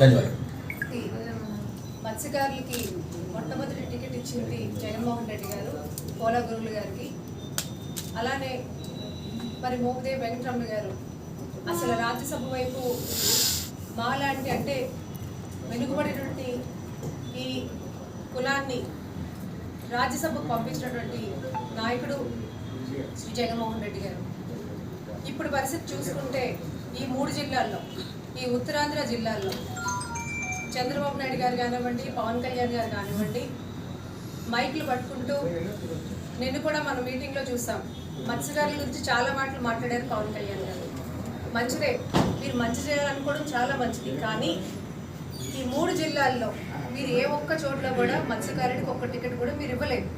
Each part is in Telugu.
ధన్యవాదాలు. మత్స్యకారులకి మొట్టమొదటి టికెట్ ఇచ్చింది జగన్మోహన్ రెడ్డి గారు పోలా గురువులు గారికి. అలానే మరి మోహదేవ్ వెంకటరమణ గారు. అసలు రాజ్యసభ వైపు మాలాంటి అంటే వెనుకబడినటువంటి ఈ కులాన్ని రాజ్యసభకు పంపించినటువంటి నాయకుడు శ్రీ జగన్మోహన్ రెడ్డి గారు. ఇప్పుడు పరిస్థితి చూసుకుంటే ఈ మూడు జిల్లాల్లో ఈ ఉత్తరాంధ్ర జిల్లాల్లో చంద్రబాబు నాయుడు గారు కానివ్వండి పవన్ కళ్యాణ్ గారు కానివ్వండి మైక్లు పట్టుకుంటూ నిన్ను కూడా మన మీటింగ్లో చూసాం మత్స్యకారుల గురించి చాలా మాటలు మాట్లాడారు పవన్ కళ్యాణ్ గారు. మంచిదే. మీరు మంచి చేయాలనుకోవడం చాలా మంచిది. కానీ ఈ మూడు జిల్లాల్లో మీరు ఏ ఒక్క చోట్ల కూడా మత్స్యకారుడికి ఒక్క టికెట్ కూడా మీరు ఇవ్వలేదు.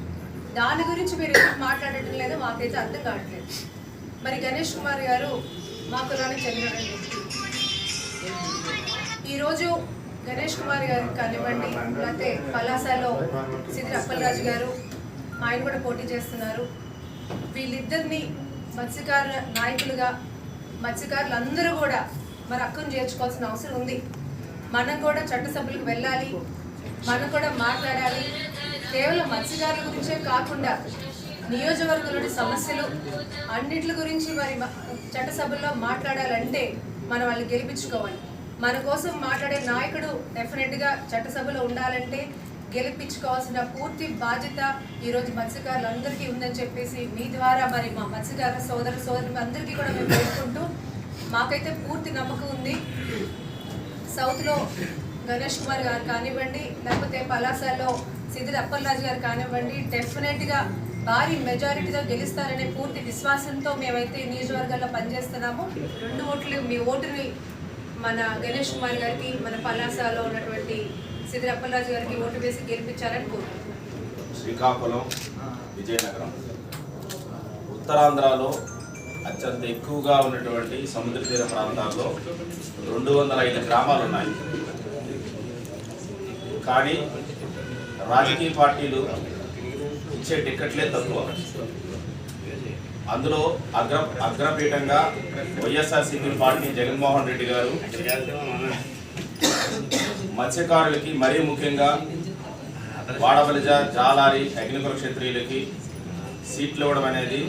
దాని గురించి మీరు ఎందుకు మాట్లాడటం లేదో మాకైతే అర్థం కావట్లేదు. మరి గణేష్ కుమార్ గారు మా కులానికి చెందినటువంటి వ్యక్తి ఈరోజు గణేష్ కుమార్ గారు కానివ్వండి లేకపోతే పలాసలో సిద్ధి అప్పలరాజు గారు ఆయన కూడా పోటీ చేస్తున్నారు. వీళ్ళిద్దరిని మత్స్యకార నాయకులుగా మత్స్యకారులు అందరూ కూడా మరి హక్కును చేర్చుకోవాల్సిన అవసరం ఉంది. మనం కూడా చట్టసభలకు వెళ్ళాలి మనం కూడా మాట్లాడాలి. కేవలం మత్స్యకారుల గురించే కాకుండా నియోజకవర్గంలోని సమస్యలు అన్నిటి గురించి మరి చట్టసభల్లో మాట్లాడాలంటే మనం వాళ్ళని గెలిపించుకోవాలి. మన కోసం మాట్లాడే నాయకుడు డెఫినెట్గా చట్టసభలో ఉండాలంటే గెలిపించుకోవాల్సిన పూర్తి బాధ్యత ఈరోజు మత్స్యకారులందరికీ ఉందని చెప్పేసి మీ ద్వారా మరి మా మత్స్యకార సోదర సోదరులు అందరికీ కూడా మేము పెట్టుకుంటూ మాకైతే పూర్తి నమ్మకం ఉంది. సౌత్లో గణేష్ కుమార్ గారు కానివ్వండి లేకపోతే పలాసలో సిద్ధిర్ అప్పలరాజు గారు కానివ్వండి డెఫినెట్గా భారీ మెజారిటీతో గెలుస్తారనే పూర్తి విశ్వాసంతో మేమైతే నియోజకవర్గాల్లో పనిచేస్తున్నాము. రెండు ఓట్లు మీ ఓటుని మన గణేష్ కుమార్ గారికి మన పలాసలో ఉన్నటువంటి సిద్ధిర్ అప్పలరాజు గారికి ఓటు వేసి గెలిపించాలని కోరుకుంటున్నాను శ్రీకాకుళం విజయనగరం. ఉత్తరాంధ్రలో అత్యంత ఎక్కువగా ఉన్నటువంటి సముద్ర తీర ప్రాంతాల్లో రెండు వందల ఐదు గ్రామాలు ఉన్నాయి కానీ రాజకీయ పార్టీలు ఇచ్చే టిక్కెట్లే తక్కువ. అందులో అగ్ర అగ్రపీఠంగా వైఎస్ఆర్సీపీ పార్టీ జగన్మోహన్ రెడ్డి గారు మత్స్యకారులకి మరీ ముఖ్యంగా వాడబలిజ జాలారి అగ్నికుల క్షత్రియులకి సీట్లు ఇవ్వడం అనేది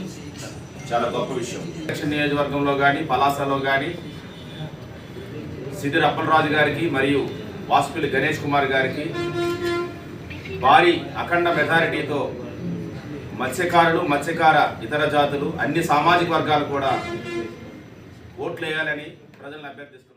చాలా గొప్ప విషయం. దక్షిణ నియోజకవర్గంలో కానీ పలాసలో కానీ సిద్ధిర్ అప్పలరాజు గారికి మరియు వాసుపల్లి గణేష్ కుమార్ గారికి భారీ అఖండ మెజారిటీతో మత్స్యకారులు మత్స్యకార ఇతర జాతులు అన్ని సామాజిక వర్గాలు కూడా ఓట్లు వేయాలని ప్రజలను అభ్యర్థిస్తున్నారు.